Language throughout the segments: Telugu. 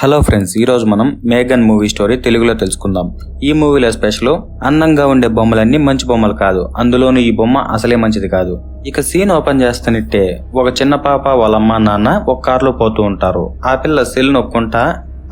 హలో ఫ్రెండ్స్ ఈరోజు మనం మేఘన్ మూవీ స్టోరీ తెలుగులో తెలుసుకుందాం. ఈ మూవీలో స్పెషల్ అందంగా ఉండే బొమ్మలన్నీ మంచి బొమ్మలు కాదు. అందులోనూ ఈ బొమ్మ అసలే మంచిది కాదు. ఇక సీన్ ఓపెన్ చేస్తానిట్టే ఒక చిన్న పాప వాళ్ళ అమ్మ నాన్న ఒక కారులో పోతూ ఉంటారు. ఆ పిల్ల సెల్ నొక్కుంటా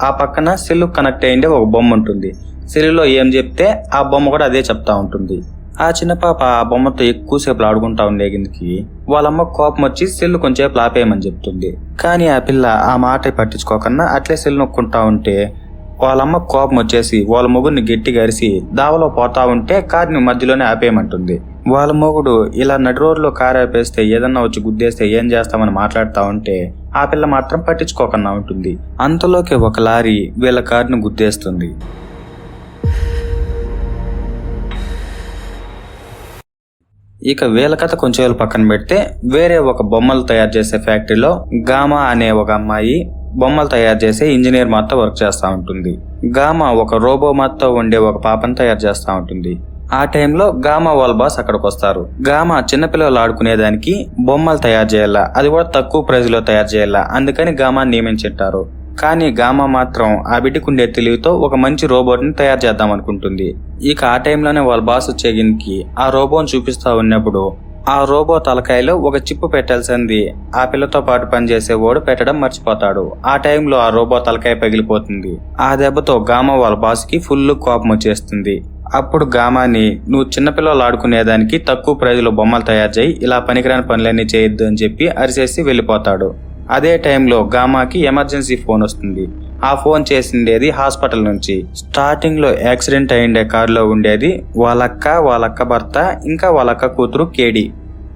ఆ పక్కన సెల్ కనెక్ట్ అయ్యిండే ఒక బొమ్మ ఉంటుంది. సెల్లులో ఏం చెప్తే ఆ బొమ్మ కూడా అదే చెప్తా ఉంటుంది. ఆ చిన్న పాప ఆ బొమ్మతో ఎక్కువసేపు ఆడుకుంటా ఉండేగిందికి వాళ్ళమ్మ కోపం వచ్చి సెల్లు కొంచెంసేపు ఆపేయమని చెప్తుంది. కానీ ఆ పిల్ల ఆ మాట పట్టించుకోకుండా అట్లే సెల్ నొక్కుంటా ఉంటే వాళ్ళమ్మ కోపం వచ్చేసి వాళ్ళ మొగుడిని గట్టిగా అరిసి దావలో పోతా ఉంటే కార్ని మధ్యలోనే ఆపేయమంటుంది. వాళ్ళ మొగుడు ఇలా నడి రోడ్లో కారు ఆపేస్తే ఏదన్నా వచ్చి గుద్దేస్తే ఏం చేస్తామని మాట్లాడుతూ ఉంటే ఆ పిల్ల మాత్రం పట్టించుకోకుండా ఉంటుంది. అంతలోకి ఒక లారీ వీళ్ళ కారుని గుద్దేస్తుంది. ఇక వీళ్ళ కథ కొంచెం పక్కన పెడితే వేరే ఒక బొమ్మలు తయారు చేసే ఫ్యాక్టరీలో గామా అనే ఒక అమ్మాయి బొమ్మలు తయారు చేసే ఇంజనీర్ మాతో వర్క్ చేస్తూ ఉంటుంది. గామా ఒక రోబో మాతో ఉండే ఒక పాపను తయారు చేస్తూ ఉంటుంది. ఆ టైంలో గామా వాళ్ళ బాస్ అక్కడికి వస్తారు. గామా చిన్నపిల్లలు ఆడుకునేదానికి బొమ్మలు తయారు చేయాలా? అది కూడా తక్కువ ప్రైజ్లో తయారు చేయాలా? అందుకని గామా నియమించింటారు కానీ గామా మాత్రం ఆ బిడ్డకుండే తెలివితో ఒక మంచి రోబోట్ని తయారు చేద్దాం అనుకుంటుంది. ఇక ఆ టైంలోనే వాళ్ళ బాస్ వచ్చేగినికి ఆ రోబోని చూపిస్తా ఉన్నప్పుడు ఆ రోబో తలకాయలో ఒక చిప్పు పెట్టాల్సింది. ఆ పిల్లతో పాటు పనిచేసేవాడు పెట్టడం మర్చిపోతాడు. ఆ టైంలో ఆ రోబో తలకాయ పగిలిపోతుంది. ఆ దెబ్బతో గామా వాళ్ళ బాస్కి ఫుల్ కోపం వచ్చేస్తుంది. అప్పుడు గామాని నువ్వు చిన్నపిల్లలు ఆడుకునేదానికి తక్కువ ప్రైజ్లో బొమ్మలు తయారు చేయి ఇలా పనికిరాని పనులన్నీ చేయొద్దు అని చెప్పి అరిచేసి వెళ్ళిపోతాడు. అదే టైంలో గామాకి ఎమర్జెన్సీ ఫోన్ వస్తుంది. ఆ ఫోన్ చేసిండేది హాస్పిటల్ నుంచి. స్టార్టింగ్లో యాక్సిడెంట్ అయిండే కారులో ఉండేది వాళ్ళక్క వాళ్ళక్క భర్త ఇంకా వాళ్ళక్క కూతురు కేడి.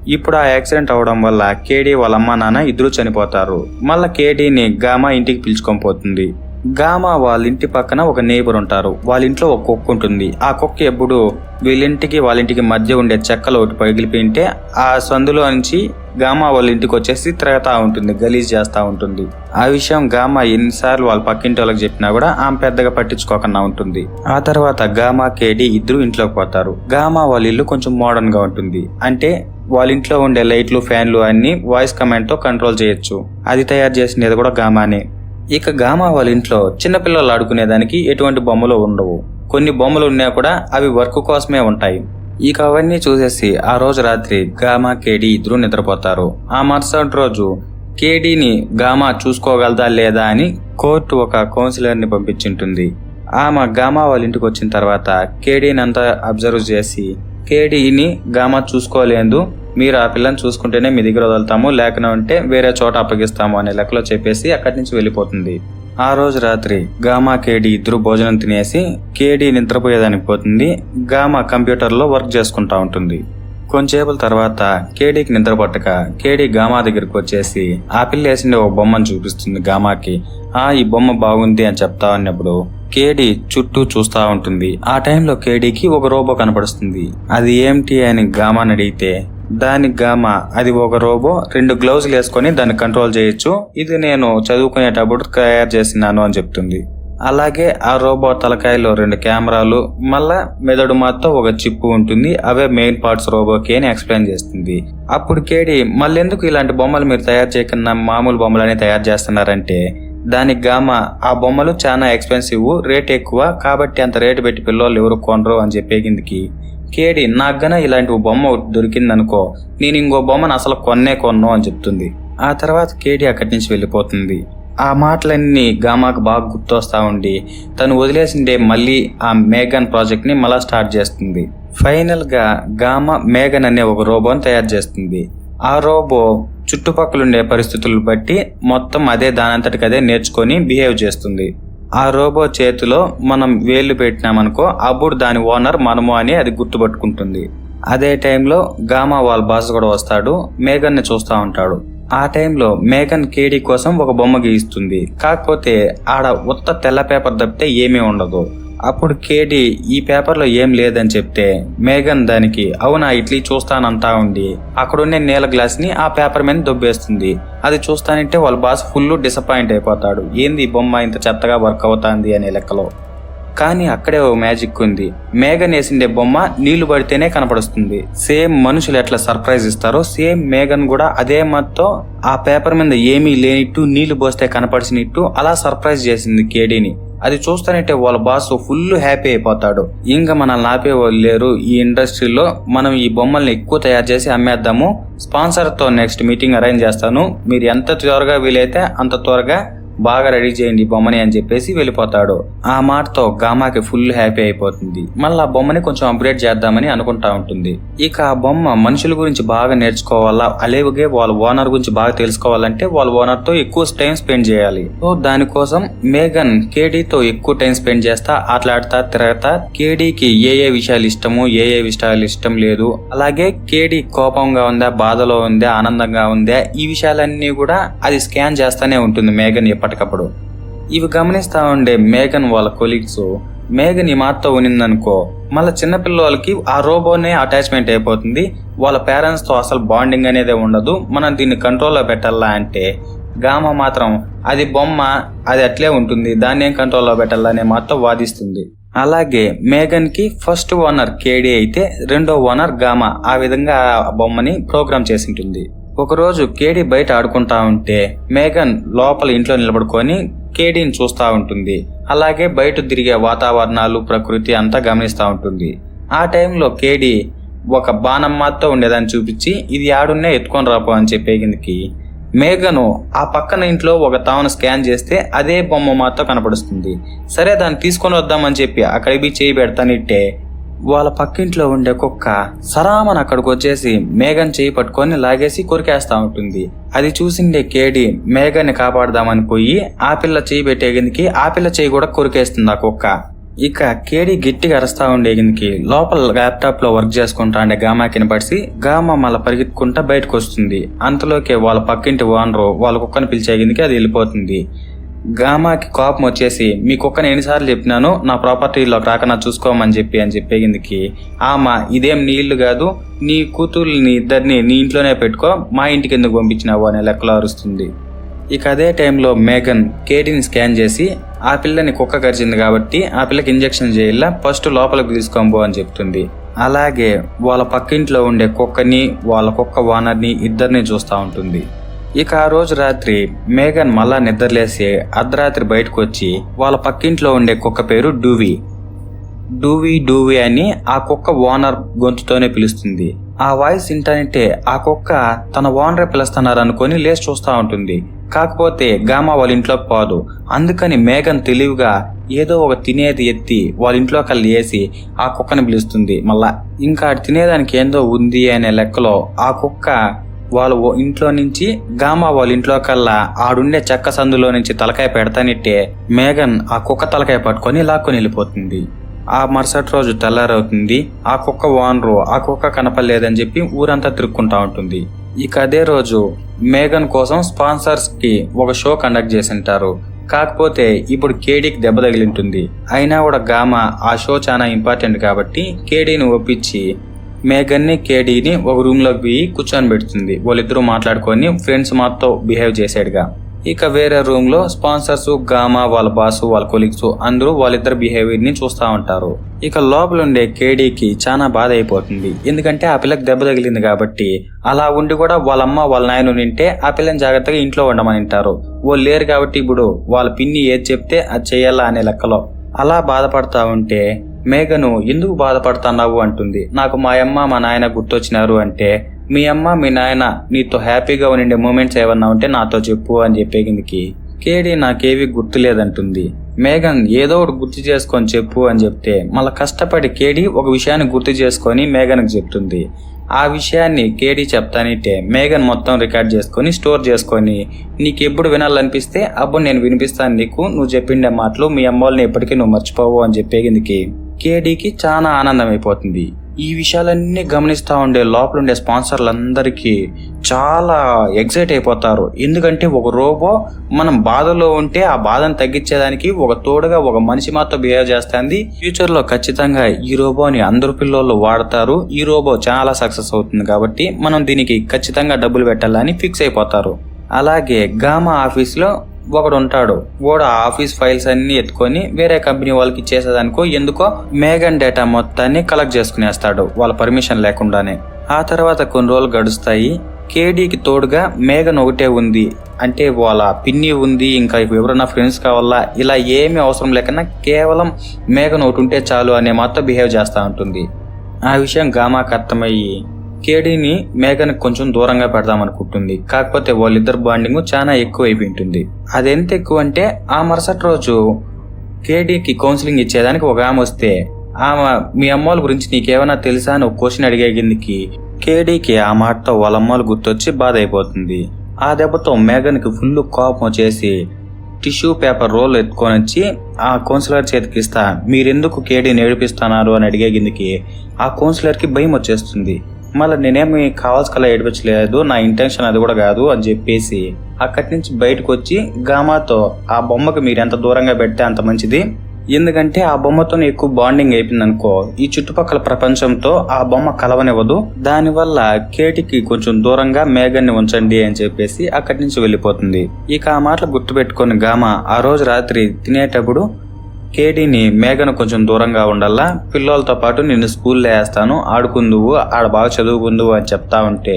ఇప్పుడు ఆ యాక్సిడెంట్ అవడం వల్ల కేడి వాళ్ళ అమ్మ నాన్న ఇద్దరు చనిపోతారు. మళ్ళా కేడీని గామా ఇంటికి పిలుచుకొని పోతుంది. గామా వాళ్ళ ఇంటి పక్కన ఒక నేబర్ ఉంటారు. వాళ్ళ ఇంట్లో ఒక కుక్క ఉంటుంది. ఆ కుక్క ఎప్పుడు వీళ్ళింటికి వాళ్ళ ఇంటికి మధ్య ఉండే చెక్కలు ఒకటి పగిలిపోయింటే ఆ సందులో నుంచి గామా వాళ్ళ ఇంటికి వచ్చేసి తిరగతా ఉంటుంది గలీజ్ చేస్తూ ఉంటుంది. ఆ విషయం గామా ఎన్నిసార్లు వాళ్ళ పక్కింటి వాళ్ళకి చెప్పినా కూడా ఆమె పెద్దగా పట్టించుకోకుండా ఉంటుంది. ఆ తర్వాత గామా కేడి ఇద్దరు ఇంట్లోకి పోతారు. గామా వాళ్ళ ఇల్లు కొంచెం మోడర్న్గా ఉంటుంది. అంటే వాళ్ళ ఇంట్లో ఉండే లైట్లు ఫ్యాన్లు అన్ని వాయిస్ కమాండ్తో కంట్రోల్ చేయొచ్చు. అది తయారు చేసినది కూడా గామానే. ఇక గామా వాళ్ళ ఇంట్లో చిన్నపిల్లలు ఆడుకునేదానికి ఎటువంటి బొమ్మలు ఉండవు. కొన్ని బొమ్మలు ఉన్నా కూడా అవి వర్క్ కోసమే ఉంటాయి. ఇక అవన్నీ చూసేసి ఆ రోజు రాత్రి గామా కేడీ ఇద్దరు నిద్రపోతారు. ఆ మరుసటి రోజు కేడీని గామా చూసుకోగలదా లేదా అని కోర్టు ఒక కౌన్సిలర్ని పంపించింటుంది. ఆమె గామా వాళ్ళ ఇంటికి వచ్చిన తర్వాత కేడీని అంతా అబ్జర్వ్ చేసి కేడీని గామా చూసుకోలేదు మీరు ఆ పిల్లని చూసుకుంటేనే మీ దగ్గర వదులుతాము లేకపోతే వేరే చోట అప్పగిస్తాము అనే లెక్కలో చెప్పేసి అక్కడి నుంచి వెళ్ళిపోతుంది. ఆ రోజు రాత్రి గామా కేడి ఇద్దరు భోజనం తినేసి కేడి నిద్రపోయేదానికి పోతుంది. గామా కంప్యూటర్లో వర్క్ చేసుకుంటా ఉంటుంది. కొంచేపుల తర్వాత కేడీకి నిద్ర పట్టక కేడీ గామా దగ్గరికి వచ్చేసి ఆ పిల్ల వేసిండే ఒక బొమ్మను చూపిస్తుంది గామాకి. ఆ ఈ బొమ్మ బాగుంది అని చెప్తా ఉన్నప్పుడు కేడీ చుట్టూ చూస్తా ఉంటుంది. ఆ టైంలో కేడీకి ఒక రోబో కనపడుస్తుంది. అది ఏమిటి అని గామాని అడిగితే దానికి గామా. అది ఒక రోబో రెండు గ్లౌజ్లు వేసుకొని దాన్ని కంట్రోల్ చేయొచ్చు. ఇది నేను చదువుకునేటప్పుడు తయారు చేసినాను అని చెప్తుంది. అలాగే ఆ రోబో తలకాయలో రెండు కెమెరాలు మళ్ళా మెదడు మాత్రం ఒక చిప్పు ఉంటుంది. అవే మెయిన్ పార్ట్స్ రోబోకి అని ఎక్స్ప్లెయిన్ చేస్తుంది. అప్పుడు కేడి మళ్ళెందుకు ఇలాంటి బొమ్మలు మీరు తయారు చేయకుండా మామూలు బొమ్మలని తయారు చేస్తున్నారంటే దానికి గామ ఆ బొమ్మలు చాలా ఎక్స్పెన్సివ్ రేట్ ఎక్కువ కాబట్టి అంత రేటు పెట్టి పిల్లలు ఎవరు కొనరు అని చెప్పేగిందికి కేడి నాగ్గన ఇలాంటి ఓ బొమ్మ దొరికిందనుకో నేను ఇంకో బొమ్మను అసలు కొన్నే కొన్ను అని చెప్తుంది. ఆ తర్వాత కేడి అక్కడి నుంచి వెళ్ళిపోతుంది. ఆ మాటలన్నీ గామాకు బాగా గుర్తొస్తా ఉండి తను వదిలేసిండే మళ్ళీ ఆ మేఘన్ ప్రాజెక్ట్ని మళ్ళా స్టార్ట్ చేస్తుంది. ఫైనల్గా గామా మేఘన్ అనే ఒక రోబోని తయారు చేస్తుంది. ఆ రోబో చుట్టుపక్కలుండే పరిస్థితులను బట్టి మొత్తం అదే దానంతటికదే నేర్చుకొని బిహేవ్ చేస్తుంది. ఆ రోబో చేతిలో మనం వేలు పెట్టినామనుకో అప్పుడు దాని ఓనర్ మనము అని అది గుర్తుపట్టుకుంటుంది. అదే టైంలో గామా వాళ్ళ బాస్ కూడా వస్తాడు మేఘన్ని చూస్తూ ఉంటాడు. ఆ టైంలో మేఘన్ కేడీ కోసం ఒక బొమ్మ గీస్తుంది. కాకపోతే ఆడ ఉత్త తెల్ల పేపర్ తప్పితే ఏమీ ఉండదు. అప్పుడు కేటీ ఈ పేపర్లో ఏం లేదని చెప్తే మేఘన్ దానికి అవునా ఇట్లీ చూస్తానంతా ఉండి అక్కడున్నే నీళ్ళ గ్లాస్ని ఆ పేపర్ మీద దొబ్బేస్తుంది. అది చూస్తానంటే వాళ్ళ బాస్ ఫుల్ డిసప్పాయింట్ అయిపోతాడు. ఏంది బొమ్మ ఇంత చెత్తగా వర్క్ అవుతాంది అనే లెక్కలో. కానీ అక్కడే ఓ మ్యాజిక్ ఉంది. మేఘన్ వేసిండే బొమ్మ నీళ్ళు పడితేనే కనపడుస్తుంది. సేమ్ మనుషులు ఎట్లా సర్ప్రైజ్ ఇస్తారో సేమ్ మేఘన్ కూడా అదే మత్తో ఆ పేపర్ మీద ఏమీ లేనిట్టు నీళ్ళు పోస్తే కనపడిచినట్టు అలా సర్ప్రైజ్ చేసింది కేడీని. అది చూస్తానంటే వాళ్ళ బాస్ ఫుల్ హ్యాపీ అయిపోతాడు. ఇంకా మనల్ని ఆపే వాళ్ళు లేరు. ఈ ఇండస్ట్రీలో మనం ఈ బొమ్మల్ని ఎక్కువ తయారు చేసి అమ్మేద్దాము. స్పాన్సర్తో నెక్స్ట్ మీటింగ్ అరేంజ్ చేస్తాను. మీరు ఎంత త్వరగా వీలైతే అంత త్వరగా బాగా రెడీ చేయండి బొమ్మని అని చెప్పేసి వెళ్ళిపోతాడు. ఆ మాటతో గామాకి ఫుల్ హ్యాపీ అయిపోతుంది. మళ్ళీ ఆ బొమ్మని కొంచెం అప్గ్రేడ్ చేద్దామని అనుకుంటా ఉంటుంది. ఇక ఆ బొమ్మ మనుషుల గురించి బాగా నేర్చుకోవాలా? అలాగే వాళ్ళ ఓనర్ గురించి బాగా తెలుసుకోవాలంటే వాళ్ళ ఓనర్తో ఎక్కువ టైం స్పెండ్ చేయాలి. సో దానికోసం మేఘన్ కేడీతో ఎక్కువ టైం స్పెండ్ చేస్తా ఆటలాడతా తిరగతా. కేడీకి ఏ ఏ విషయాలు ఇష్టము ఏ ఏ విషయాలు ఇష్టం లేదు. అలాగే కేడీ కోపంగా ఉందా బాధలో ఉందా ఆనందంగా ఉందా ఈ విషయాలన్నీ కూడా అది స్కాన్ చేస్తానే ఉంటుంది మేఘన్ ఎప్పటికప్పుడు ఇవి గమనిస్తా ఉండే మేఘన్ వాళ్ళ కొలీగ్స్ మేఘన్ ఈ మాటతో ఉనిందనుకో మళ్ళీ చిన్నపిల్లలకి ఆ రోబోనే అటాచ్మెంట్ అయిపోతుంది వాళ్ళ పేరెంట్స్తో అసలు బాండింగ్ అనేది ఉండదు మనం దీన్ని కంట్రోల్లో పెట్టాలా అంటే గామ మాత్రం అది బొమ్మ అది అట్లే ఉంటుంది దాన్ని ఏం కంట్రోల్లో పెట్టాలా అనే మాత్రం వాదిస్తుంది. అలాగే మేఘన్కి ఫస్ట్ ఓనర్ కేడీ అయితే రెండో ఓనర్ గామ ఆ విధంగా ఆ బొమ్మని ప్రోగ్రామ్ చేసి ఉంటుంది ఒకరోజు కేడీ బయట ఆడుకుంటా ఉంటే మేఘన్ లోపల ఇంట్లో నిలబడుకొని కేడీని చూస్తూ ఉంటుంది. అలాగే బయట తిరిగే వాతావరణాలు ప్రకృతి అంతా గమనిస్తూ ఉంటుంది. ఆ టైంలో కేడీ ఒక బాణమ్మతో ఉండేదాన్ని చూపించి ఇది ఆడున్నే ఎత్తుకొని రాపో అని చెప్పేగిందికి మేఘను ఆ పక్కన ఇంట్లో ఒక తావును స్కాన్ చేస్తే అదే బొమ్మ మాతో కనపడుస్తుంది. సరే దాన్ని తీసుకొని వద్దామని చెప్పి అక్కడికి చేయి పెడతానిట్టే వాళ్ళ పక్కింట్లో ఉండే కుక్క సరామన్ అక్కడికి వచ్చేసి మేఘన్ చేయి పట్టుకొని లాగేసి కొరికేస్తా ఉంటుంది. అది చూసిండే కేడి మేఘన్ని కాపాడదామని పోయి ఆ పిల్ల చేయి పెట్టేగిందికి ఆ పిల్ల చేయి కూడా కొరికేస్తుంది ఆ కుక్క. ఇక కేడి గట్టిగా అరుస్తా ఉండేగిందికి లోపల ల్యాప్టాప్లో వర్క్ చేసుకుంటా ఉండే గామాకిని పడిసి గామా మళ్ళీ పరిగెత్తుకుంటా బయటకు వస్తుంది అంతలోకే వాళ్ళ పక్కింటి ఓనరు వాళ్ళ కుక్కని పిలిచేగిందికి అది వెళ్ళిపోతుంది. గామాకి కోపం వచ్చేసి మీ కుక్కని ఎన్నిసార్లు చెప్పినాను నా ప్రాపర్టీలోకి రాకనా చూసుకోమని చెప్పి అని చెప్పేగిందికి ఆమా ఇదేం నీళ్ళు కాదు నీ కూతుర్ని ఇద్దరిని నీ ఇంట్లోనే పెట్టుకో మా ఇంటికి ఎందుకు పంపించినావు? అనే లెక్కలో అరుస్తుంది. ఇక అదే టైంలో మేఘన్ కేటీని స్కాన్ చేసి ఆ పిల్లని కుక్క కరిచింది కాబట్టి ఆ పిల్లకి ఇంజెక్షన్ చేయాల ఫస్ట్ లోపలికి తీసుకోబో అని చెప్తుంది. అలాగే వాళ్ళ పక్కింట్లో ఉండే కుక్కని వాళ్ళ కుక్క వానర్ని ఇద్దరిని చూస్తూ ఉంటుంది. ఇక ఆ రోజు రాత్రి మేఘన్ మళ్ళా నిద్రలేసి అర్ధరాత్రి బయటకు వచ్చి వాళ్ళ పక్కింట్లో ఉండే కుక్క పేరు డూవి. డూవి డూవి అని ఆ కుక్క ఓనర్ గొంతుతోనే పిలుస్తుంది. ఆ వాయిస్ వింటానంటే ఆ కుక్క తన ఓనరే పిలుస్తున్నారు అనుకొని లేచి చూస్తూ ఉంటుంది. కాకపోతే గామా వాళ్ళ ఇంట్లోకి పోదు. అందుకని మేఘన్ తెలివిగా ఏదో ఒక తినేది ఎత్తి వాళ్ళ ఇంట్లో కల్లి వేసి ఆ కుక్కని పిలుస్తుంది. మళ్ళా ఇంకా తినేదానికి ఏందో ఉంది అనే లెక్కలో ఆ కుక్క వాళ్ళ ఓ- ఇంట్లో నుంచి గామా వాళ్ళ ఇంట్లో కల్లా ఆడుండే చెక్క సందులో నుంచి తలకాయ పెడతానిట్టే మేఘన్ ఆ కుక్క తలకాయ పట్టుకొని లాక్కొని వెళ్ళిపోతుంది. ఆ మరుసటి రోజు తెల్లారవుతుంది. ఆ కుక్క ఓనరు ఆ కుక్క కనపడలేదని చెప్పి ఊరంతా తిరుక్కుంటా ఉంటుంది. ఇక అదే రోజు మేఘన్ కోసం స్పాన్సర్స్కి ఒక షో కండక్ట్ చేసి ఉంటారు కాకపోతే ఇప్పుడు కేడీకి దెబ్బ తగిలింటుంది. అయినా కూడా గామ ఆ షో చాలా ఇంపార్టెంట్ కాబట్టి కేడీని ఒప్పించి మేఘన్ని కేడీని ఒక రూమ్లోకి పోయి కూర్చొని పెడుతుంది. వాళ్ళిద్దరూ మాట్లాడుకొని ఫ్రెండ్స్ మాతో బిహేవ్ చేసాడుగా ఇక వేరే రూమ్లో స్పాన్సర్స్ గామా వాళ్ళ బాసు వాళ్ళ కొలీగ్స్ అందరూ వాళ్ళిద్దరు బిహేవియర్ని చూస్తూ ఉంటారు. ఇక లోపల ఉండే కేడీకి చాలా బాధ అయిపోతుంది. ఎందుకంటే ఆ పిల్లకి దెబ్బ తగిలింది కాబట్టి అలా ఉండి కూడా వాళ్ళ అమ్మ వాళ్ళ నాయన నింటే ఆ పిల్లని జాగ్రత్తగా ఇంట్లో ఉండమని అంటారు. వాళ్ళు లేరు కాబట్టి ఇప్పుడు వాళ్ళ పిన్ని ఏది చెప్తే అది చేయాలా అనే లెక్కలో అలా బాధపడతా ఉంటే మేఘను ఎందుకు బాధపడుతున్నావు అంటుంది. నాకు మా అమ్మ మా నాయన గుర్తొచ్చినారు అంటే మీ అమ్మ మీ నాయన నీతో హ్యాపీగా ఉండే మూమెంట్స్ ఏమన్నా ఉంటే నాతో చెప్పు అని చెప్పేగిందికి కేడి నాకేవి గుర్తులేదంటుంది. మేఘన్ ఏదో ఒకటి గుర్తు చేసుకొని చెప్పు అని చెప్తే మళ్ళీ కష్టపడి కేడి ఒక విషయాన్ని గుర్తు చేసుకొని మేఘన్కి చెప్తుంది. ఆ విషయాన్ని కేడి చెప్తానిటే మేఘన్ మొత్తం రికార్డ్ చేసుకొని స్టోర్ చేసుకొని నీకు ఎప్పుడు వినాలనిపిస్తే అప్పుడు నేను వినిపిస్తాను నీకు నువ్వు చెప్పిండే మాటలు మీ అమ్మ వాళ్ళని ఎప్పటికీ నువ్వు మర్చిపోవు అని చెప్పేగిందికి కేడీకి చాలా ఆనందం అయిపోతుంది ఈ విషయాలన్నీ గమనిస్తూ ఉండే లోపల ఉండే స్పాన్సర్లందరికీ చాలా ఎగ్జైట్ అయిపోతారు. ఎందుకంటే ఒక రోబో మనం బాధలో ఉంటే ఆ బాధను తగ్గించేదానికి ఒక తోడుగా ఒక మనిషి మాత్రం బిహేవ్ చేస్తుంది. ఫ్యూచర్లో ఖచ్చితంగా ఈ రోబోని అందరు పిల్లలు వాడతారు. ఈ రోబో చాలా సక్సెస్ అవుతుంది కాబట్టి మనం దీనికి ఖచ్చితంగా డబ్బులు పెట్టాలని ఫిక్స్ అయిపోతారు. అలాగే గామా ఆఫీస్లో ఒకడు ఉంటాడు వాడు ఆఫీస్ ఫైల్స్ అన్ని ఎత్తుకొని వేరే కంపెనీ వాళ్ళకి ఇచ్చేసేదానికో ఎందుకో మేఘన్ డేటా మొత్తాన్ని కలెక్ట్ చేసుకునేస్తాడు వాళ్ళ పర్మిషన్ లేకుండానే. ఆ తర్వాత కొన్ని రోజులు గడుస్తాయి. కేడీకి తోడుగా మేఘన్ ఒకటే ఉంది. అంటే వాళ్ళ పిన్ని ఉంది. ఇంకా ఎవరైనా ఫ్రెండ్స్ కావాలా? ఇలా ఏమీ అవసరం లేకుండా కేవలం మేఘన్ ఒకటి ఉంటే చాలు అనే మాత్రం బిహేవ్ చేస్తూ ఉంటుంది. ఆ విషయం గామాకి అర్థమయ్యి కేడీని మేఘన్ కొంచెం దూరంగా పెడదాం అనుకుంటుంది కాకపోతే వాళ్ళిద్దరు బాండింగ్ చాలా ఎక్కువ అయిపోయి ఉంటుంది అదెంత ఎక్కువ అంటే ఆ మరుసటి రోజు కేడీకి కౌన్సిలింగ్ ఇచ్చేదానికి ఒక ఆమె వస్తే ఆమె మీ అమ్మోళ్ళ గురించి నీకేమైనా తెలుసా? అని ఒక క్వశ్చన్ అడిగేగిందికి కేడీకి ఆ మాటతో వాళ్ళ అమ్మోళ్ళు గుర్తొచ్చి బాధ అయిపోతుంది ఆ దెబ్బతో మేఘన్కి ఫుల్ కోపం వచ్చేసి టిష్యూ పేపర్ రోల్ ఎత్తుకొని వచ్చి ఆ కౌన్సిలర్ చేతికి ఇస్తా. మీరెందుకు కేడీని ఏడిపిస్తున్నారు? అని అడిగే అడిగేగిందికి ఆ కౌన్సిలర్కి భయం వచ్చేస్తుంది. మళ్ళీ నేనేమి కావాల్సిన ఏడిపించలేదు నా ఇంటెన్షన్ అది కూడా కాదు అని చెప్పేసి అక్కడి నుంచి బయటకు వచ్చి గామాతో ఆ బొమ్మకు మీరు ఎంత దూరంగా పెడితే అంత మంచిది. ఎందుకంటే ఆ బొమ్మతో ఎక్కువ బాండింగ్ అయిపోయింది అనుకో ఈ చుట్టుపక్కల ప్రపంచంతో ఆ బొమ్మ కలవనివ్వదు. దానివల్ల కేటికి కొంచెం దూరంగా మేఘన్ని ఉంచండి అని చెప్పేసి అక్కడి నుంచి వెళ్ళిపోతుంది. ఇక ఆ మాటలు గుర్తుపెట్టుకొని గామ ఆ రోజు రాత్రి తినేటప్పుడు కేడీని మేఘను కొంచెం దూరంగా ఉండాలా? పిల్లలతో పాటు నిన్ను స్కూల్లో వేస్తాను. ఆడుకుందువు ఆడ బాగా చదువుకుందువు అని చెప్తా ఉంటే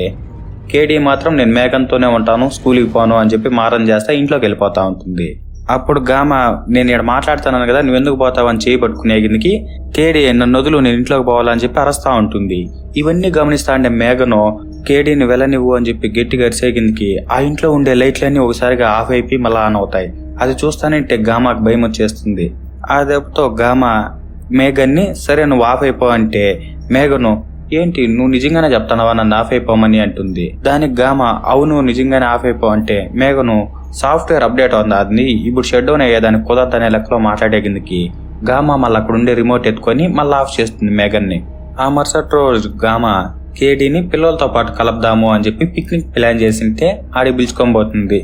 కేడీ మాత్రం నేను మేఘంతోనే ఉంటాను స్కూల్కి పోను అని చెప్పి మారం చేస్తా ఇంట్లోకి వెళ్ళిపోతా ఉంటుంది. అప్పుడు గామ నేను ఇక్కడ మాట్లాడుతున్నాను కదా నువ్వు ఎందుకు పోతావు అని చేయి పట్టుకునే కిందకి కేడీ నన్ను వదులు నేను ఇంట్లోకి పోవాలని చెప్పి అరస్తా ఉంటుంది. ఇవన్నీ గమనిస్తా ఉండే మేఘను కేడీని వెళ్ళనివ్వు అని చెప్పి గట్టిగా అరిసే కిందకి ఆ ఇంట్లో ఉండే లైట్లన్నీ ఒకసారిగా ఆఫ్ అయిపోయి మళ్ళీ ఆన్ అవుతాయి. అది చూస్తానంటే గామాకు భయం వచ్చేస్తుంది. ఆ దెబ్బతో గామా మేఘన్ని సరే నువ్వు ఆఫ్ అయిపో అంటే మేఘను ఏంటి నువ్వు నిజంగానే చెప్తున్నావా నన్ను ఆఫ్ అయిపోమని అంటుంది. దానికి గామ అవును నిజంగానే ఆఫ్ అయిపో అంటే మేఘను సాఫ్ట్వేర్ అప్డేట్ ఉంది అది ఇప్పుడు షెడ్ డౌన్ అయ్యేదానికి కుదరదనే లెక్కలో మాట్లాడే కిందకి గామ మళ్ళీ అక్కడ ఉండే రిమోట్ ఎత్తుకొని మళ్ళీ ఆఫ్ చేస్తుంది మేఘన్ని. ఆ మరుసటి రోజు గామ కేడీని పిల్లలతో పాటు కలుపుదాము అని చెప్పి పిక్నిక్ ప్లాన్ చేసింటే ఆడి పిలుచుకొని పోతుంది.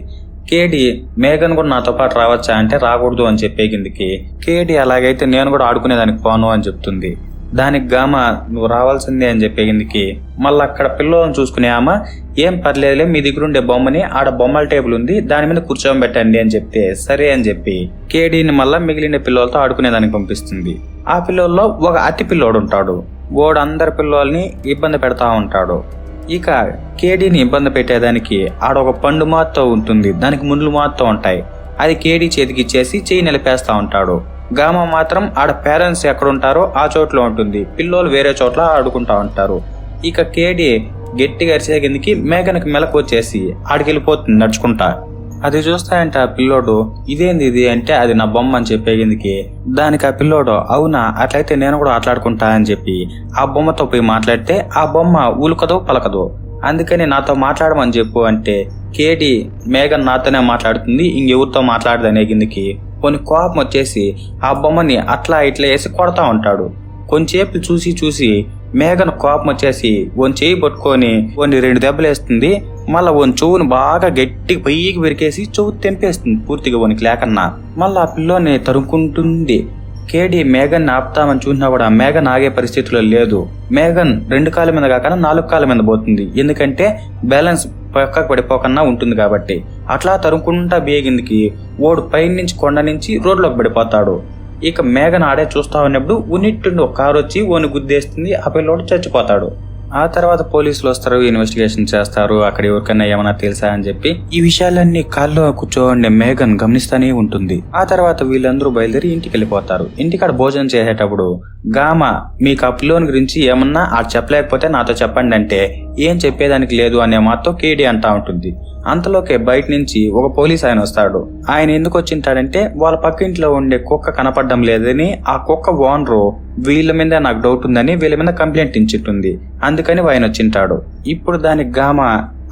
కేడి మేఘన్ కూడా నాతో పాటు రావచ్చా అంటే రాకూడదు అని చెప్పే కిందికి. కేడి అలాగైతే నేను కూడా ఆడుకునేదానికి పోను అని చెప్తుంది. దానికి గామ నువ్వు రావాల్సిందే అని చెప్పే కిందికి. మళ్ళీ అక్కడ పిల్లలను చూసుకునే ఆమె ఏం పర్లేదులే మీ దగ్గర ఉండే బొమ్మని ఆడ బొమ్మల టేబుల్ ఉంది దాని మీద కూర్చోబెట్టండి అని చెప్తే సరే అని చెప్పి కేడీని మళ్ళీ మిగిలిన పిల్లలతో ఆడుకునేదానికి పంపిస్తుంది. ఆ పిల్లల్లో ఒక అతి పిల్లోడు ఉంటాడు. వాడు అందరి పిల్లల్ని ఇబ్బంది పెడతా ఉంటాడు. ఇక కేడీని ఇబ్బంది పెట్టేదానికి ఆడ ఒక పండు మాత్రం ఉంటుంది. దానికి ముండ్లు మాత్రం ఉంటాయి. అది కేడీ చేతికి ఇచ్చేసి చేయి నిలిపేస్తా ఉంటాడు. గామ మాత్రం ఆడ పేరెంట్స్ ఎక్కడ ఉంటారో ఆ చోట్ల ఉంటుంది. పిల్లోలు వేరే చోట్ల ఆడుకుంటా ఉంటారు. ఇక కేడీ గట్టిగా అరిసే కిందకి మేఘనకు మెలకు వచ్చేసి ఆడికి వెళ్ళిపోతుంది నడుచుకుంటా. అది చూస్తాయంటే ఆ పిల్లోడు ఇదేంది ఇది? అంటే అది నా బొమ్మ అని చెప్పేందుకి దానికి ఆ పిల్లోడు అవునా అట్లయితే నేను కూడా ఆటలాడుకుంటా అని చెప్పి ఆ బొమ్మతో పోయి మాట్లాడితే ఆ బొమ్మ ఉలుకదో పలకదు. అందుకని నాతో మాట్లాడమని చెప్పు అంటే కేడి మేఘన్ నాతోనే మాట్లాడుతుంది ఇంకెవరితో మాట్లాడదనే కిందికి కొన్ని కోపం వచ్చేసి ఆ బొమ్మని అట్లా ఇట్లా వేసి కొడతా ఉంటాడు. కొంచెంసేపు చూసి చూసి మేఘను కోపం వచ్చేసి ఓన్ చేయి పట్టుకొని ఓన్ని రెండు దెబ్బలు వేస్తుంది మళ్ళా ఓన్ చెవును బాగా గట్టిగా పైకి పెరికేసి చెవు తెంపేస్తుంది పూర్తిగా ఓనికి లేకన్నా. మళ్ళా ఆ పిల్లోని తరుముకుంటుంది. కేడి మేఘన్ ఆపుతామని చూసినా కూడా మేఘన్ ఆగే పరిస్థితిలో లేదు. మేఘన్ రెండు కాళ్ళ మీద కాకుండా నాలుగు కాళ్ళ మీద పోతుంది. ఎందుకంటే బ్యాలెన్స్ పక్కకు పడిపోకుండా ఉంటుంది కాబట్టి. అట్లా తరుముకుంటా బేగిందికి ఓడు పైనుంచి కొండ నుంచి రోడ్లోకి పడిపోతాడు. ఇక మేఘన ఆడే చూస్తా ఉన్నప్పుడు ఉన్నట్టుండి ఒక కారు వచ్చి ఓని గుద్దేస్తుంది ఆ పిల్లోడు చచ్చిపోతాడు. ఆ తర్వాత పోలీసులు వస్తారు ఇన్వెస్టిగేషన్ చేస్తారు అక్కడ ఎవరికైనా ఏమైనా తెలుసా అని చెప్పి ఈ విషయాలన్నీ కాల్లో కూర్చోండి మేఘన్ గమనిస్తూనే ఉంటుంది. ఆ తర్వాత వీళ్ళందరూ బయలుదేరి ఇంటికి వెళ్ళిపోతారు. ఇంటికాడ భోజనం చేసేటప్పుడు గామ మీకు ఆ పిల్లోని గురించి ఏమన్నా ఆ చెప్పలేకపోతే నాతో చెప్పండి అంటే ఏం చెప్పేదానికి లేదు అనే మాతో కేడి అంటా ఉంటుంది. అంతలోకే బయట నుంచి ఒక పోలీస్ ఆయన వస్తాడు. ఆయన ఎందుకు వచ్చింటాడంటే వాళ్ళ పక్కింట్లో ఉండే కుక్క కనపడడం లేదని ఆ కుక్క ఓనరు వీళ్ళ మీద నాకు డౌట్ ఉందని వీళ్ళ మీద కంప్లైంట్ ఇచ్చింటుంది. అందుకని వాయన వచ్చింటాడు. ఇప్పుడు దానికి గామ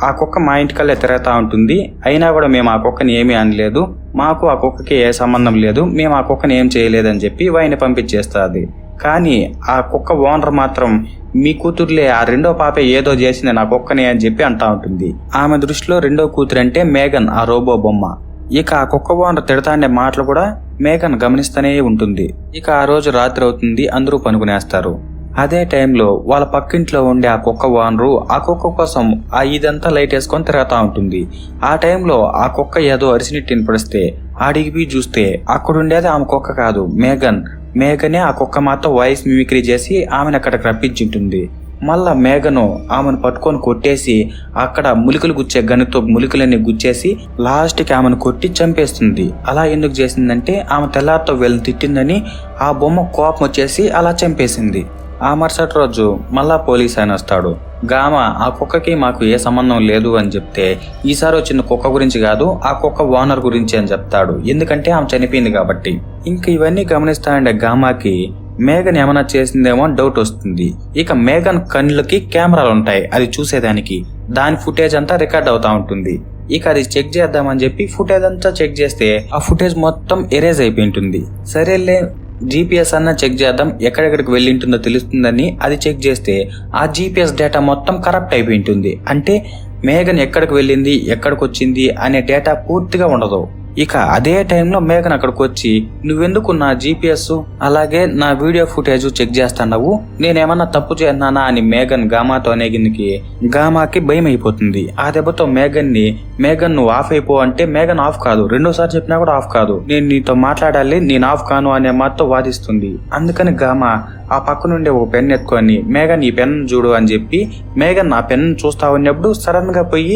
ఆ కుక్క మా ఇంటికల్లే తిరుగుతా ఉంటుంది. అయినా కూడా మేము ఆ కుక్కని ఏమీ అనలేదు. మాకు ఆ కుక్కకి ఏ సంబంధం లేదు. మేము ఆ కుక్కని ఏం చేయలేదని చెప్పి వాయిని పంపించేస్తుంది. కానీ ఆ కుక్క ఓనర్ మాత్రం మీ కూతుర్లే ఆ రెండో పాప ఏదో చేసింది నా కుక్కని అని చెప్పి అంటా ఉంటుంది. ఆమె దృష్టిలో రెండో కూతురు అంటే మేఘన్ ఆ రోబో బొమ్మ. ఇక ఆ కుక్క ఓనర్ తిడతానే మాటలు కూడా మేఘన్ గమనిస్తూనే ఉంటుంది. ఇక ఆ రోజు రాత్రి అవుతుంది అందరూ పనుకునేస్తారు. అదే టైంలో వాళ్ళ పక్కింట్లో ఉండే ఆ కుక్క వానరు ఆ కుక్క కోసం ఆ ఇదంతా లైట్ వేసుకొని తిరుగుతూ ఉంటుంది. ఆ టైంలో ఆ కుక్క ఏదో అరిసినట్టు వినపడిస్తే ఆడికి పోయి చూస్తే అక్కడుండేది ఆమె కుక్క కాదు మేఘన్. మేఘనే ఆ కుక్క మాత్రం వాయిస్ మిమిక్రీ చేసి ఆమెను అక్కడికి రప్పించుంటుంది. మళ్ళా మేఘను ఆమెను పట్టుకొని కొట్టేసి అక్కడ ములికలు గుచ్చే గనితో ములికలన్నీ గుచ్చేసి లాస్ట్కి ఆమెను కొట్టి చంపేస్తుంది. అలా ఎందుకు చేసిందంటే ఆమె తెల్లారితో వెళ్ళి తిట్టిందని ఆ బొమ్మ కోపం వచ్చేసి అలా చంపేసింది. ఆ మరుసటి రోజు మళ్ళా పోలీస్ ఆయన వస్తాడు. గామ ఆ కుక్కకి మాకు ఏ సంబంధం లేదు అని చెప్తే ఈసారి వచ్చిన కుక్క గురించి కాదు ఆ కుక్క ఓనర్ గురించి అని చెప్తాడు. ఎందుకంటే ఆమె చనిపోయింది కాబట్టి. ఇంక ఇవన్నీ గమనిస్తా ఉండే గామాకి మేఘన్ ఏమైనా చేసిందేమో డౌట్ వస్తుంది. ఇక మేఘన్ కళ్ళకి కెమెరాలు ఉంటాయి అది చూసేదానికి. దాని ఫుటేజ్ అంతా రికార్డ్ అవుతా ఉంటుంది. ఇక అది చెక్ చేద్దామని చెప్పి ఫుటేజ్ అంతా చెక్ చేస్తే ఆ ఫుటేజ్ మొత్తం ఎరేజ్ అయిపోయి ఉంటుంది. సరేలే జీపీఎస్ అన్న చెక్ చేద్దాం ఎక్కడెక్కడికి వెళ్ళింటుందో తెలుస్తుందని అది చెక్ చేస్తే ఆ జీపీఎస్ డేటా మొత్తం కరప్ట్ అయిపోయింటుంది అంటే మేఘన్ ఎక్కడికి వెళ్ళింది ఎక్కడికి వచ్చింది అనే డేటా పూర్తిగా ఉండదు. ఇక అదే టైంలో మేఘన్ అక్కడికి వచ్చి నువ్వెందుకు నా జీపీఎస్ అలాగే నా వీడియో ఫుటేజ్ చెక్ చేస్తున్నావు? నేనేమన్నా తప్పు చేస్తున్నానా అని మేఘన్ గామాతో అనేగిందికి. గామాకి భయం అయిపోతుంది. ఆ దెబ్బతో మేఘన్ని మేఘన్ నువ్వు ఆఫ్ అయిపో అంటే మేఘన్ ఆఫ్ కాదు. రెండోసారి చెప్పినా కూడా ఆఫ్ కాదు. నేను నీతో మాట్లాడాలి నేను ఆఫ్ కాను అనే మాతో వాదిస్తుంది. అందుకని గామా ఆ పక్క నుండి ఒక పెన్ ఎత్తుకొని మేఘన్ ఈ పెన్ చూడు అని చెప్పి మేఘన్ ఆ పెన్ చూస్తా ఉన్నప్పుడు సడన్గా పోయి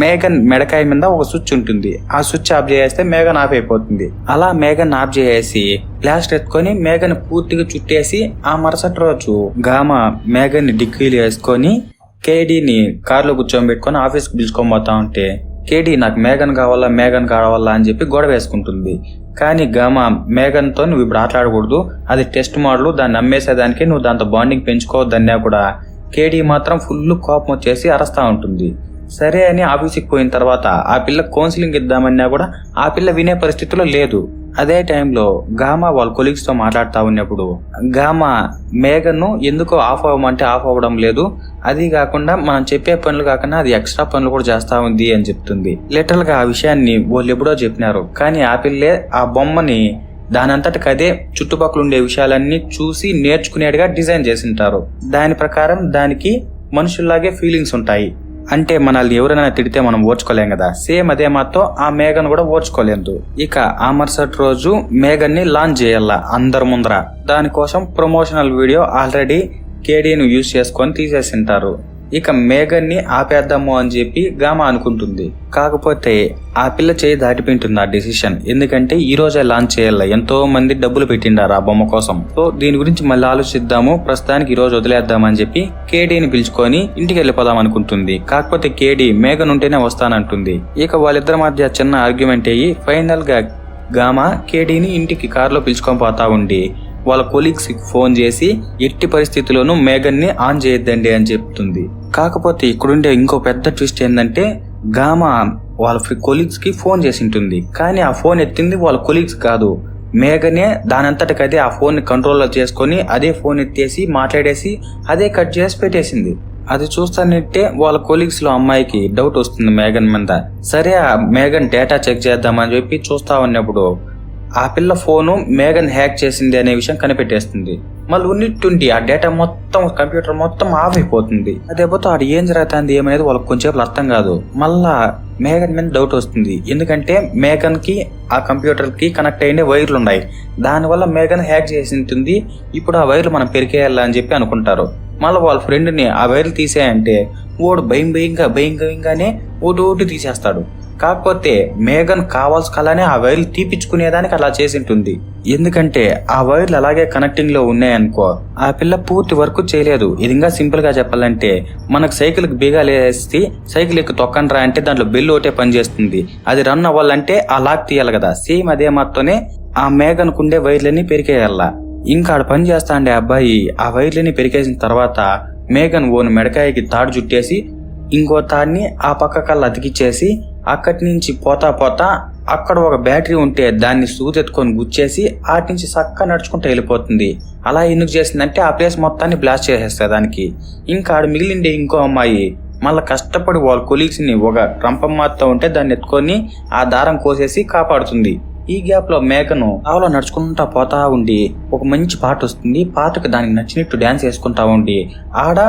మేఘన్ మెడకాయ మీద ఒక స్విచ్ ఉంటుంది. ఆ స్విచ్ ఆఫ్ చేస్తే మేఘన్ ఆఫ్ అయిపోతుంది. అలా మేఘన్ ఆఫ్ చేసి ప్లాస్టర్ ఎత్తుకొని మేఘన్ పూర్తిగా చుట్టేసి ఆ మరుసటి రోజు గామ మేఘన్ని డిక్కీలు వేసుకొని కేడీని కార్లో కూర్చోబెట్టుకొని ఆఫీస్కి పిలుచుకొని పోతా ఉంటే కేడీ నాకు మేఘన్ కావాలా మేఘన్ కావాలా అని చెప్పి గొడవ వేసుకుంటుంది. కానీ గామ మేఘన్తో నువ్వు ఇప్పుడు ఆటలాడకూడదు. అది టెస్ట్ మోడల్ దాన్ని నమ్మేసేదానికి నువ్వు దాంతో బాండింగ్ పెంచుకోవద్దన్నా కూడా కేడీ మాత్రం ఫుల్ కోపం వచ్చేసి అరస్తా ఉంటుంది. సరే అని ఆఫీస్కి పోయిన తర్వాత ఆ పిల్ల కౌన్సిలింగ్ ఇద్దామన్నా కూడా ఆ పిల్ల వినే పరిస్థితిలో లేదు. అదే టైంలో గామా వాళ్ళ కొలీగ్స్తో మాట్లాడుతూ ఉన్నప్పుడు గామా మేఘను ఎందుకో ఆఫ్ అవ్వమంటే ఆఫ్ అవ్వడం లేదు. అది కాకుండా మనం చెప్పే పనులు కాకుండా అది ఎక్స్ట్రా పనులు కూడా చేస్తా ఉంది అని చెప్తుంది. లిటరల్గా ఆ విషయాన్ని వాళ్ళు ఎప్పుడో చెప్పినారు. కానీ ఆ పిల్లే ఆ బొమ్మని దానంతటికి అదే చుట్టుపక్కల ఉండే విషయాలన్నీ చూసి నేర్చుకునేట్టుగా డిజైన్ చేసింటారు. దాని ప్రకారం దానికి మనుషుల్లాగే ఫీలింగ్స్ ఉంటాయి. అంటే మనల్ని ఎవరైనా తిడితే మనం ఓర్చుకోలేం కదా. సేమ్ అదే మాతో ఆ మేఘన్ కూడా ఓర్చుకోలేదు. ఇక ఆ మరుసటి రోజు మేఘన్ని లాంచ్ చేయాల? అందరి ముందర. దానికోసం ప్రమోషనల్ వీడియో ఆల్రెడీ కేడీని యూజ్ చేసుకొని తీసేసింటారు. ఇక మేఘన్ని ఆపేద్దాము అని చెప్పి గామ అనుకుంటుంది. కాకపోతే ఆ పిల్ల చేయి దాటిపోయింటుంది ఆ డెసిషన్ ఎందుకంటే ఈ రోజే లాంచ్ చేయాలి. ఎంతో మంది డబ్బులు పెట్టిండారు ఆ బొమ్మ కోసం. సో దీని గురించి మళ్ళీ ఆలోచిద్దాము. ప్రస్తుతానికి ఈ రోజు వదిలేద్దామని చెప్పి కేడీని పిలుచుకొని ఇంటికి వెళ్ళిపోదాం అనుకుంటుంది. కాకపోతే కేడీ మేఘన్ ఉంటేనే వస్తానంటుంది. ఇక వాళ్ళిద్దరి మధ్య చిన్న ఆర్గ్యుమెంట్ అయ్యి ఫైనల్గా గామ కేడీని ఇంటికి కారులో పిలుచుకొని పోతా ఉండి వాళ్ళ కొలీగ్స్కి ఫోన్ చేసి ఎట్టి పరిస్థితుల్లోనూ మేఘన్ని ఆన్ చేయొద్దండి అని చెప్తుంది. కాకపోతే ఇక్కడుండే ఇంకో పెద్ద ట్విస్ట్ ఏంటంటే గామా వాళ్ళ కొలీగ్స్కి ఫోన్ చేసి ఉంటుంది. కానీ ఆ ఫోన్ ఎత్తింది వాళ్ళ కొలీగ్స్ కాదు. మేఘనే దానంతటికి ఆ ఫోన్ కంట్రోల్ కంట్రోల్లో చేసుకొని అదే ఫోన్ ఎత్తేసి మాట్లాడేసి అదే కట్ చేసి పెట్టేసింది. అది చూస్తానంటే వాళ్ళ కొలీగ్స్లో అమ్మాయికి డౌట్ వస్తుంది మేఘన్ మీద. సరే ఆ మేఘన్ డేటా చెక్ చేద్దామని చెప్పి చూస్తా ఉన్నప్పుడు ఆ పిల్ల ఫోను మేఘన్ హ్యాక్ చేసింది అనే విషయం కనిపెట్టేస్తుంది. మళ్ళీ ఉన్నట్టుండి ఆ డేటా మొత్తం కంప్యూటర్ మొత్తం ఆఫ్ అయిపోతుంది అదేపోతే ఆడు ఏం జరుగుతుంది ఏమనేది వాళ్ళకి కొంచెం అర్థం కాదు. మళ్ళా మేఘన్ మీద డౌట్ వస్తుంది. ఎందుకంటే మేఘన్కి ఆ కంప్యూటర్కి కనెక్ట్ అయిన వైర్లు ఉన్నాయి దానివల్ల మేఘన్ హ్యాక్ చేసి ఉంటుంది ఇప్పుడు ఆ వైర్లు మనం పెరిగేయాలని చెప్పి అనుకుంటారు. మళ్ళీ వాళ్ళ ఫ్రెండ్ని ఆ వైర్లు తీసేయంటే ఓడు భయం భయంగా భయం భయంగానే ఓటు ఓటు తీసేస్తాడు. కాకపోతే మేఘన్ కావాల్సి కలానే ఆ వైర్లు తీపిచ్చుకునేదానికి అలా చేసి ఉంటుంది ఎందుకంటే ఆ వైర్లు అలాగే కనెక్టింగ్లో ఉన్నాయనుకో ఆ పిల్ల పూర్తి వర్క్ చేయలేదు. ఇది ఇంకా సింపుల్గా చెప్పాలంటే మనకు సైకిల్కి బీగాలు వేసి సైకిల్ ఎక్కి తొక్కండ్రా అంటే దాంట్లో బెల్ ఒకటే పనిచేస్తుంది. అది రన్ అవ్వాలంటే ఆ లాక్ తీయాలి కదా. సేమ్ అదే మాత్రమే ఆ మేఘన్ కుండే వైర్లన్నీ పెరికేయాల ఇంకా ఆడ పని చేస్తా అండే అబ్బాయి ఆ వైర్లని పెరికేసిన తర్వాత మేఘన్ ఓను మెడకాయకి తాడు చుట్టేసి ఇంకో తాడిని ఆ పక్క కల్లా అతికిచ్చేసి అక్కడి నుంచి పోతా పోతా అక్కడ ఒక బ్యాటరీ ఉంటే దాన్ని సూదెత్తుకొని గుచ్చేసి ఆటి నుంచి చక్కగా నడుచుకుంటూ వెళ్ళిపోతుంది. అలా ఎందుకు చేసిందంటే ఆ ప్లేస్ మొత్తాన్ని బ్లాస్ట్ చేసేస్తుంది దానికి. ఇంకా ఆడ మిగిలిండే ఇంకో అమ్మాయి మళ్ళీ కష్టపడి వాళ్ళ కొలీగ్స్ని ఒక రంపం మాత్రం ఉంటే దాన్ని ఎత్తుకొని ఆ దారం కోసేసి కాపాడుతుంది. ఈ గ్యాప్లో మేఘను ఆవలో నడుచుకుంటా పోతా ఉండి ఒక మంచి పాట వస్తుంది. పాటకు దానికి నచ్చినట్టు డాన్స్ వేసుకుంటా ఉండి ఆడ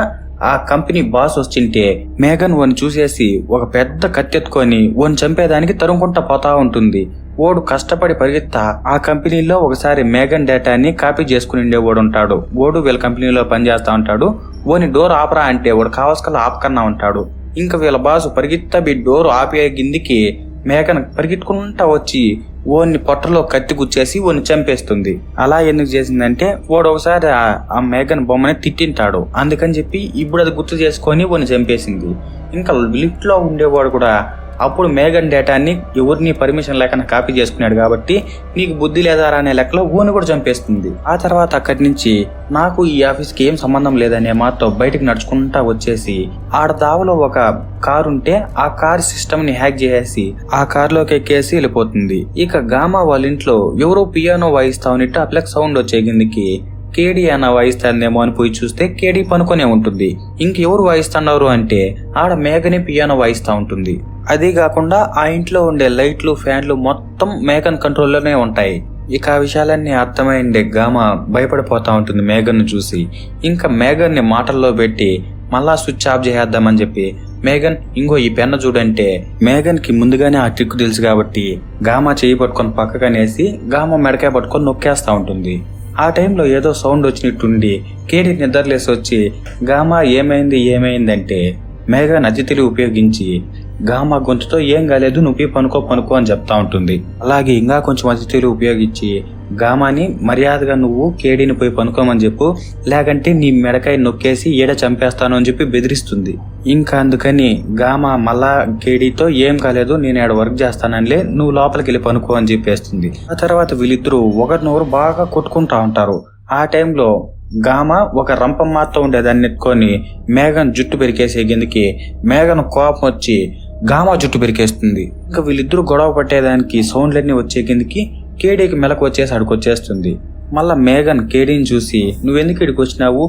ఆ కంపెనీ బాస్ వచ్చింటే మేఘన్ ఓని చూసేసి ఒక పెద్ద కత్తెత్తుకొని ఓని చంపేదానికి తరుముకుంటా పోతా ఉంటుంది. ఓడు కష్టపడి పరిగెత్తా ఆ కంపెనీలో ఒకసారి మేఘన్ డేటాని కాపీ చేసుకుని ఉండేవాడు ఉంటాడు. ఓడు వీళ్ళ కంపెనీలో పనిచేస్తా ఉంటాడు. ఓని డోర్ ఆపరా అంటే వాడు కావాల్సిన ఆపకన్నా ఉంటాడు. ఇంకా వీళ్ళ బాసు పరిగెత్తా బి డోర్ ఆపే గిందికి మేకను పరిగెట్టుకుంటా వచ్చి ఓన్ని పొట్టలో కత్తి గుచ్చేసి ఓన్ని చంపేస్తుంది. అలా ఎందుకు చేసిందంటే వాడు ఒకసారి ఆ- ఆ మేఘన్ బొమ్మని తిట్టింటాడు. అందుకని చెప్పి ఇప్పుడు అది గుర్తు చేసుకొని ఓన్ని చంపేసింది. ఇంకా లిఫ్ట్లో ఉండేవాడు కూడా అప్పుడు మేఘన్ డేటాని ఎవరిని పర్మిషన్ లేకుండా కాపీ చేసుకున్నాడు కాబట్టి నీకు బుద్ధి లేదారా అనే లెక్కలో ఊని కూడా చంపేస్తుంది. ఆ తర్వాత అక్కడి నుంచి నాకు ఈ ఆఫీస్కి ఏం సంబంధం లేదనే మాతో బయటికి నడుచుకుంటా వచ్చేసి ఆడ దావలో ఒక కారు ఉంటే ఆ కార్ సిస్టమ్ని హ్యాక్ చేసేసి ఆ కారులోకి ఎక్కేసి వెళ్ళిపోతుంది. ఇక గామా వాళ్ళ ఇంట్లో ఎవరో పియానో వాయిస్తా ఉన్నట్టు ఆ ప్లక్ సౌండ్ వచ్చే కిందికి కేడీ అన్న వాయిస్తాందేమో అని పోయి చూస్తే కేడీ పనుకొనే ఉంటుంది. ఇంకెవరు వాయిస్తున్నారు అంటే ఆడ మేఘని పియానో వాయిస్తా ఉంటుంది. అదే కాకుండా ఆ ఇంట్లో ఉండే లైట్లు ఫ్యాన్లు మొత్తం మేఘన్ కంట్రోల్లోనే ఉంటాయి. ఇక ఆ విషయాలన్నీ అర్థమైండే గామ భయపడిపోతా ఉంటుంది మేఘన్ను చూసి. ఇంకా మేఘన్ని మాటల్లో పెట్టి మళ్ళా స్విచ్ ఆఫ్ చేసేద్దామని చెప్పి మేఘన్ ఇంకో ఈ పెన్న చూడంటే మేఘన్కి ముందుగానే ఆ ట్రిక్ తెలుసు కాబట్టి గామ చేయి పట్టుకొని పక్కకనేసి గామ మెడకాయ పట్టుకొని నొక్కేస్తా ఉంటుంది. ఆ టైంలో ఏదో సౌండ్ వచ్చినట్టుండి కేడి నిద్రలేసి వచ్చి గామా ఏమైంది ఏమైందంటే మేఘన్ అతి తెలివి ఉపయోగించి గామా గొంతుతో ఏం కాలేదు నువ్వు పనుకో పనుకో అని చెప్తా ఉంటుంది. అలాగే ఇంకా కొంచెం అతి ఉపయోగించి గామాని మర్యాదగా నువ్వు కేడీని పోయి పనుకోమని చెప్పు లేకంటే నీ మెడకాయ నొక్కేసి ఏడ చంపేస్తాను అని చెప్పి బెదిరిస్తుంది. ఇంకా అందుకని గామా మళ్ళా కేడీతో ఏం కాలేదు నేను ఆడ వర్క్ చేస్తాననిలే నువ్వు లోపలికి వెళ్ళి పనుకో అని చెప్పేస్తుంది. ఆ తర్వాత వీళ్ళిద్దరూ ఒకరినొకరు బాగా కొట్టుకుంటా ఉంటారు. ఆ టైంలో గామ ఒక రంపం మాత్రం ఉండేదాన్ని ఎత్తుకొని మేఘన్ జుట్టు పెరికేసే కిందకి మేఘన్ కోపం వచ్చి గామా జుట్టు పెరికేస్తుంది. ఇంకా వీళ్ళిద్దరూ గొడవ పట్టేదానికి సౌండ్లన్నీ వచ్చే కిందకి కేడీకి మెలకు వచ్చేసి అడుకొచ్చేస్తుంది మళ్ళా మేఘన్ కేడీని చూసి నువ్వెందుకు ఇక్కడికి వచ్చినావు?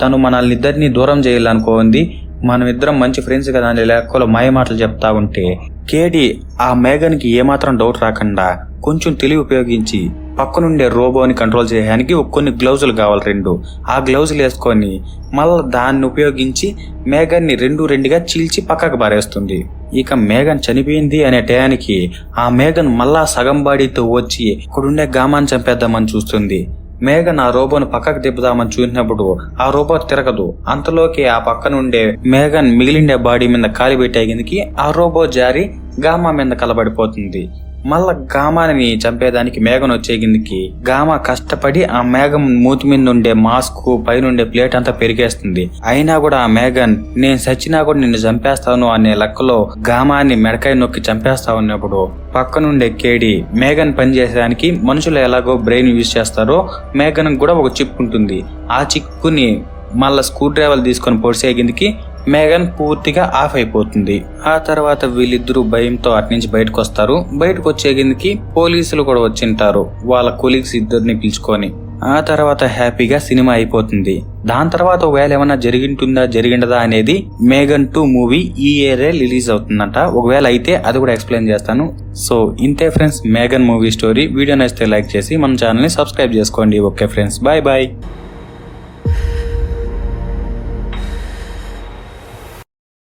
తను మనల్ని ఇద్దరిని దూరం చేయాలనుకోంది. మనం ఇద్దరం మంచి ఫ్రెండ్స్ కదా అని లెక్కలో మాయ మాటలు చెప్తా ఉంటే కేడి ఆ మేఘన్కి ఏమాత్రం డౌట్ రాకుండా కొంచెం తెలివి ఉపయోగించి పక్కనుండే రోబోని కంట్రోల్ చేయడానికి కొన్ని గ్లౌజులు కావాలి రెండు. ఆ గ్లౌజులు వేసుకొని మళ్ళా దాన్ని ఉపయోగించి మేఘన్ని రెండు రెండుగా చీల్చి పక్కకు పారేస్తుంది. ఇక మేఘన్ చనిపోయింది అనే టయానికి ఆ మేఘన్ మళ్ళా సగం బాడీతో వచ్చి ఇక్కడుండే గామాన్ని చంపేద్దామని చూస్తుంది. మేఘన్ ఆ రోబోను పక్కకు దిప్పుదామని చూసినప్పుడు ఆ రోబో తిరగదు. అంతలోకి ఆ పక్కనుండే మేఘన్ మిగిలిండే బాడీ మీద కాలి పెట్టే కిందకి ఆ రోబో జారి గామా మీద కలబడిపోతుంది. మళ్ళా గామాని చంపేదానికి మేఘం వచ్చే కిందకి గామ కష్టపడి ఆ మేఘం మూతి మీద ఉండే మాస్క్ పైనుండే ప్లేట్ అంతా పెరిగేస్తుంది. అయినా కూడా ఆ మేఘన్ నేను సచ్చినా కూడా నిన్ను చంపేస్తాను అనే లెక్కలో గామాన్ని మెడకాయ నొక్కి చంపేస్తా ఉన్నప్పుడు పక్కనుండే కేడి మేఘన్ పనిచేసేదానికి మనుషులు ఎలాగో బ్రెయిన్ యూజ్ చేస్తారో మేఘన్ కూడా ఒక చిప్ ఉంటుంది. ఆ చిక్కుని మళ్ళా స్క్రూ డ్రైవర్ తీసుకొని పొడిసే కిందకి మేఘన్ పూర్తిగా ఆఫ్ అయిపోతుంది. ఆ తర్వాత వీళ్ళిద్దరూ భయంతో అటు నుంచి బయటకు వస్తారు. బయటకు వచ్చే కిందకి పోలీసులు కూడా వచ్చింటారు వాళ్ళ కొలీగ్స్ ఇద్దరిని పిలుచుకొని. ఆ తర్వాత హ్యాపీగా సినిమా అయిపోతుంది. దాని తర్వాత ఒకవేళ ఏమైనా జరిగింటుందా జరిగిండదా అనేది మేఘన్ టూ మూవీ ఈ ఇయరే రిలీజ్ అవుతుందంట. ఒకవేళ అయితే అది కూడా ఎక్స్ప్లెయిన్ చేస్తాను. సో ఇంతే friends Megan movie story. Video నచ్చితే లైక్ చేసి మన ఛానల్ని సబ్స్క్రైబ్ చేసుకోండి. Okay friends bye bye.